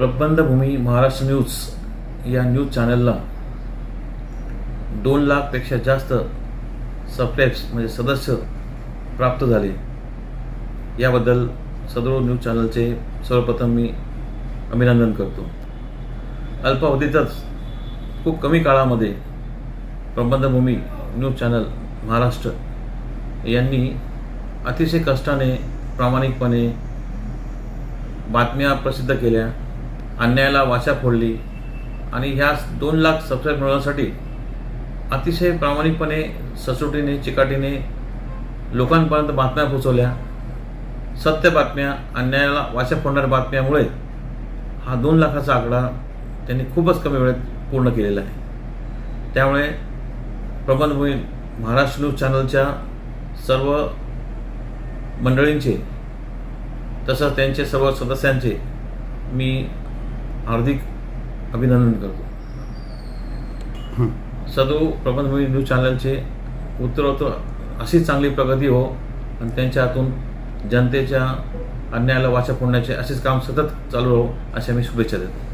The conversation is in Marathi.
प्रबंधभूमी महाराष्ट्र न्यूज या न्यूज चॅनलला दोन लाखपेक्षा जास्त सबस्क्राईब्स म्हणजे सदस्य प्राप्त झाले. याबद्दल सदरो न्यूज चॅनलचे सर्वप्रथम मी अभिनंदन करतो. अल्पावधीतच खूप कमी काळामध्ये प्रबंधभूमी न्यूज चॅनल महाराष्ट्र यांनी अतिशय कष्टाने प्रामाणिकपणे बातम्या प्रसिद्ध केल्या. अन्यायाला वाचा फोडली. आणि ह्या दोन लाख सबस्क्राईब मिळवण्यासाठी अतिशय प्रामाणिकपणे सचोटीने चिकाटीने लोकांपर्यंत बातम्या पोचवल्या सत्य बातम्या अन्यायाला वाचा फोडणाऱ्या बातम्यामुळे हा दोन लाखाचा आकडा त्यांनी खूपच कमी वेळेत पूर्ण केलेला आहे. त्यामुळे प्रबंधभूमी महाराष्ट्र न्यूज चॅनलच्या सर्व मंडळींचे तसंच त्यांचे सर्व सदस्यांचे मी हार्दिक अभिनंदन करतो. सदो प्रबंधभूमी न्यूज चॅनलचे उत्तरोत्तर अशी चांगली प्रगती हो आणि त्यांच्या हातून जनतेच्या अन्यायाला वाचा फोडण्याचे असेच काम सतत चालू राहो अशा मी शुभेच्छा देतो.